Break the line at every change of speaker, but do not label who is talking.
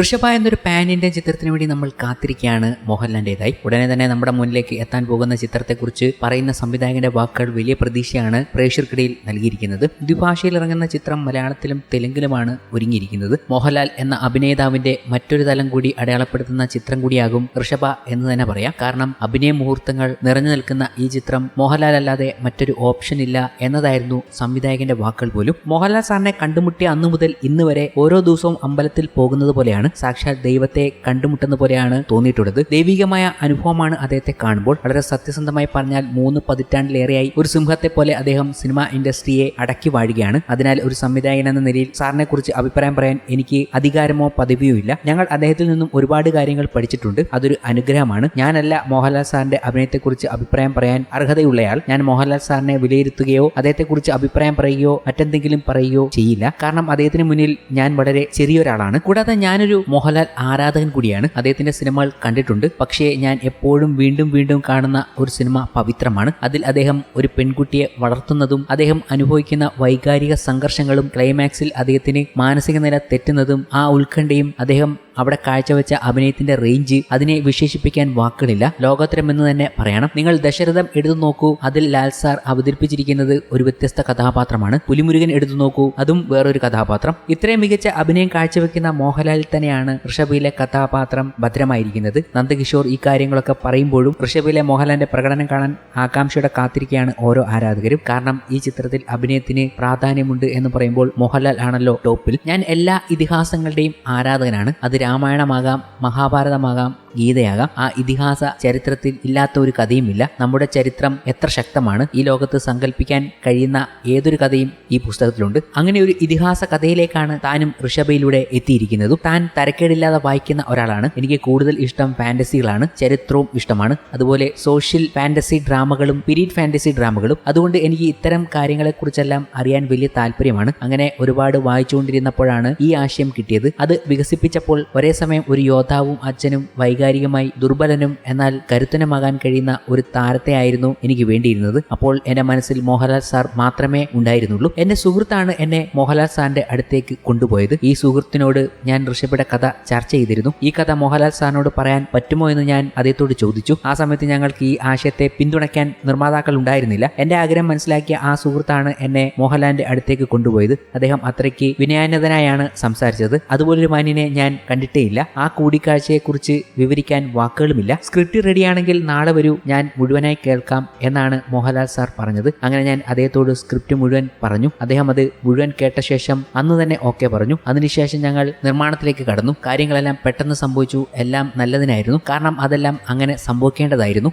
ഋഷഭ എന്നൊരു ഇന്ത്യൻ ചിത്രത്തിന് വേണ്ടി നമ്മൾ കാത്തിരിക്കുകയാണ്. മോഹൻലാലിന്റെതായി ഉടനെ തന്നെ നമ്മുടെ മുന്നിലേക്ക് എത്താൻ പോകുന്ന ചിത്രത്തെക്കുറിച്ച് പറയുന്ന സംവിധായകന്റെ വാക്കുകൾ വലിയ പ്രതീക്ഷയാണ് പ്രേക്ഷകർക്കിടയിൽ നൽകിയിരിക്കുന്നത്. ദ്വിഭാഷയിൽ ഇറങ്ങുന്ന ചിത്രം മലയാളത്തിലും തെലുങ്കിലുമാണ് ഒരുങ്ങിയിരിക്കുന്നത്. മോഹൻലാൽ എന്ന അഭിനേതാവിന്റെ മറ്റൊരു തലം കൂടി അടയാളപ്പെടുത്തുന്ന ചിത്രം കൂടിയാകും ഋഷഭ എന്ന് തന്നെ പറയാം. കാരണം അഭിനയ മുഹൂർത്തങ്ങൾ നിറഞ്ഞു നിൽക്കുന്ന ഈ ചിത്രം മോഹൻലാൽ അല്ലാതെ മറ്റൊരു ഓപ്ഷൻ ഇല്ല എന്നതായിരുന്നു സംവിധായകന്റെ വാക്കുകൾ പോലും. മോഹൻലാൽ സാറിനെ കണ്ടുമുട്ടിയ അന്നു മുതൽ ഇന്ന് വരെ ഓരോ ദിവസവും അമ്പലത്തിൽ പോകുന്നത് പോലെയാണ് സാക്ഷാൽ ദൈവത്തെ കണ്ടുമുട്ടുന്ന പോലെയാണ് തോന്നിയിട്ടുള്ളത്. ദൈവികമായ അനുഭവമാണ് അദ്ദേഹത്തെ കാണുമ്പോൾ. വളരെ സത്യസന്ധമായി പറഞ്ഞാൽ മൂന്ന് പതിറ്റാണ്ടിലേറെയായി ഒരു സിംഹത്തെ പോലെ അദ്ദേഹം സിനിമ ഇൻഡസ്ട്രിയെ അടക്കി വാഴുകയാണ്. അതിനാൽ ഒരു സംവിധായകൻ എന്ന നിലയിൽ സാറിനെ കുറിച്ച് അഭിപ്രായം പറയാൻ എനിക്ക് അധികാരമോ പദവിയോ ഇല്ല. ഞങ്ങൾ അദ്ദേഹത്തിൽ നിന്നും ഒരുപാട് കാര്യങ്ങൾ പഠിച്ചിട്ടുണ്ട്. അതൊരു അനുഗ്രഹമാണ്. ഞാനല്ല മോഹൻലാൽ സാറിന്റെ അഭിനയത്തെക്കുറിച്ച് അഭിപ്രായം പറയാൻ അർഹതയുള്ളയാൾ. ഞാൻ മോഹൻലാൽ സാറിനെ വിലയിരുത്തുകയോ അദ്ദേഹത്തെക്കുറിച്ച് അഭിപ്രായം പറയുകയോ മറ്റെന്തെങ്കിലും പറയുകയോ ചെയ്യില്ല. കാരണം അദ്ദേഹത്തിന് മുന്നിൽ ഞാൻ വളരെ ചെറിയൊരാളാണ്. കൂടാതെ ഞാനൊരു മോഹൻലാൽ ആരാധകൻ കൂടിയാണ്. അദ്ദേഹത്തിന്റെ സിനിമകൾ കണ്ടിട്ടുണ്ട്. പക്ഷേ ഞാൻ എപ്പോഴും വീണ്ടും വീണ്ടും കാണുന്ന ഒരു സിനിമ പവിത്രമാണ്. അതിൽ അദ്ദേഹം ഒരു പെൺകുട്ടിയെ വളർത്തുന്നതും അദ്ദേഹം അനുഭവിക്കുന്ന വൈകാരിക സംഘർഷങ്ങളും ക്ലൈമാക്സിൽ അദ്ദേഹത്തിന് മാനസിക നില തെറ്റുന്നതും ആ ഉത്കണ്ഠയും അദ്ദേഹം അവിടെ കാഴ്ചവെച്ച അഭിനയത്തിന്റെ റേഞ്ച് അതിനെ വിശേഷിപ്പിക്കാൻ വാക്കുകളില്ല. ലോകോത്തരം എന്ന് തന്നെ പറയണം. നിങ്ങൾ ദശരഥം എടുത്തു നോക്കൂ. അതിൽ ലാൽ സാർ അവതരിപ്പിച്ചിരിക്കുന്നത് ഒരു വ്യത്യസ്ത കഥാപാത്രമാണ്. പുലിമുരുകൻ എടുത്തു നോക്കൂ. അതും വേറൊരു കഥാപാത്രം. ഇത്രയും മികച്ച അഭിനയം കാഴ്ചവെക്കുന്ന മോഹൻലാലിൽ തന്നെയാണ് ഋഷഭയിലെ കഥാപാത്രം ഭദ്രമായിരിക്കുന്നത്. നന്ദകിഷോർ ഈ കാര്യങ്ങളൊക്കെ പറയുമ്പോഴും ഋഷഭയിലെ മോഹൻലാലിന്റെ പ്രകടനം കാണാൻ ആകാംക്ഷയോടെ കാത്തിരിക്കുകയാണ് ഓരോ ആരാധകരും. കാരണം ഈ ചിത്രത്തിൽ അഭിനയത്തിന് പ്രാധാന്യമുണ്ട് എന്ന് പറയുമ്പോൾ മോഹൻലാൽ ആണല്ലോ ടോപ്പിൽ. ഞാൻ എല്ലാ ഇതിഹാസങ്ങളുടെയും ആരാധകനാണ്. അത് രാമായണമാകാം മഹാഭാരതമാകാം. ഗീതയാകാം. ആ ഇതിഹാസ ചരിത്രത്തിൽ ഇല്ലാത്ത ഒരു കഥയുമില്ല. നമ്മുടെ ചരിത്രം എത്ര ശക്തമാണ്. ഈ ലോകത്ത് സങ്കല്പിക്കാൻ കഴിയുന്ന ഏതൊരു കഥയും ഈ പുസ്തകത്തിലുണ്ട്. അങ്ങനെ ഒരു ഇതിഹാസ കഥയിലേക്കാണ് താനും ഋഷഭയിലൂടെ എത്തിയിരിക്കുന്നതും. താൻ തരക്കേടില്ലാതെ വായിക്കുന്ന ഒരാളാണ്. എനിക്ക് കൂടുതൽ ഇഷ്ടം ഫാന്റസികളാണ്. ചരിത്രവും ഇഷ്ടമാണ്. അതുപോലെ സോഷ്യൽ ഫാന്റസി ഡ്രാമകളും പീരീഡ് ഫാന്റസി ഡ്രാമകളും. അതുകൊണ്ട് എനിക്ക് ഇത്തരം കാര്യങ്ങളെക്കുറിച്ചെല്ലാം അറിയാൻ വലിയ താല്പര്യമാണ്. അങ്ങനെ ഒരുപാട് വായിച്ചുകൊണ്ടിരുന്നപ്പോഴാണ് ഈ ആശയം കിട്ടിയത്. അത് വികസിപ്പിച്ചപ്പോൾ ഒരേ സമയം ഒരു യോദ്ധാവും അച്ഛനും വൈകാരികമായി ദുർബലനും എന്നാൽ കരുത്തനുമാകാൻ കഴിയുന്ന ഒരു താരത്തെ ആയിരുന്നു എനിക്ക് വേണ്ടിയിരുന്നത്. അപ്പോൾ എന്റെ മനസ്സിൽ മോഹൻലാൽ സാർ മാത്രമേ ഉണ്ടായിരുന്നുള്ളൂ. എന്റെ സുഹൃത്താണ് എന്നെ മോഹൻലാൽ സാറിന്റെ അടുത്തേക്ക് കൊണ്ടുപോയത്. ഈ സുഹൃത്തിനോട് ഞാൻ ഋഷഭയുടെ കഥ ചർച്ച ചെയ്തിരുന്നു. ഈ കഥ മോഹൻലാൽ സാറിനോട് പറയാൻ പറ്റുമോ എന്ന് ഞാൻ അദ്ദേഹത്തോട് ചോദിച്ചു. ആ സമയത്ത് ഞങ്ങൾക്ക് ഈ ആശയത്തെ പിന്തുണയ്ക്കാൻ നിർമ്മാതാക്കൾ ഉണ്ടായിരുന്നില്ല. എന്റെ ആഗ്രഹം മനസ്സിലാക്കിയ ആ സുഹൃത്താണ് എന്നെ മോഹൻലാലിന്റെ അടുത്തേക്ക് കൊണ്ടുപോയത്. അദ്ദേഹം അത്രയ്ക്ക് വിനയാനതനായാണ് സംസാരിച്ചത്. അതുപോലൊരു മാന്യനെ ഞാൻ കണ്ടിട്ടേയില്ല. ആ കൂടിക്കാഴ്ചയെക്കുറിച്ച് വിവരിക്കാൻ വാക്കുകളുമില്ല. സ്ക്രിപ്റ്റ് റെഡിയാണെങ്കിൽ നാളെ വരൂ. ഞാൻ മുഴുവനായി കേൾക്കാം എന്നാണ് മോഹൻലാൽ സാർ പറഞ്ഞത്. അങ്ങനെ ഞാൻ അദ്ദേഹത്തോട് സ്ക്രിപ്റ്റ് മുഴുവൻ പറഞ്ഞു. അദ്ദേഹം അത് മുഴുവൻ കേട്ട ശേഷം അന്ന് തന്നെ ഓക്കെ പറഞ്ഞു. അതിനുശേഷം ഞങ്ങൾ നിർമ്മാണത്തിലേക്ക് കടന്നു. കാര്യങ്ങളെല്ലാം പെട്ടെന്ന് സംഭവിച്ചു. എല്ലാം നല്ലതിനായിരുന്നു. കാരണം അതെല്ലാം അങ്ങനെ സംഭവിക്കേണ്ടതായിരുന്നു.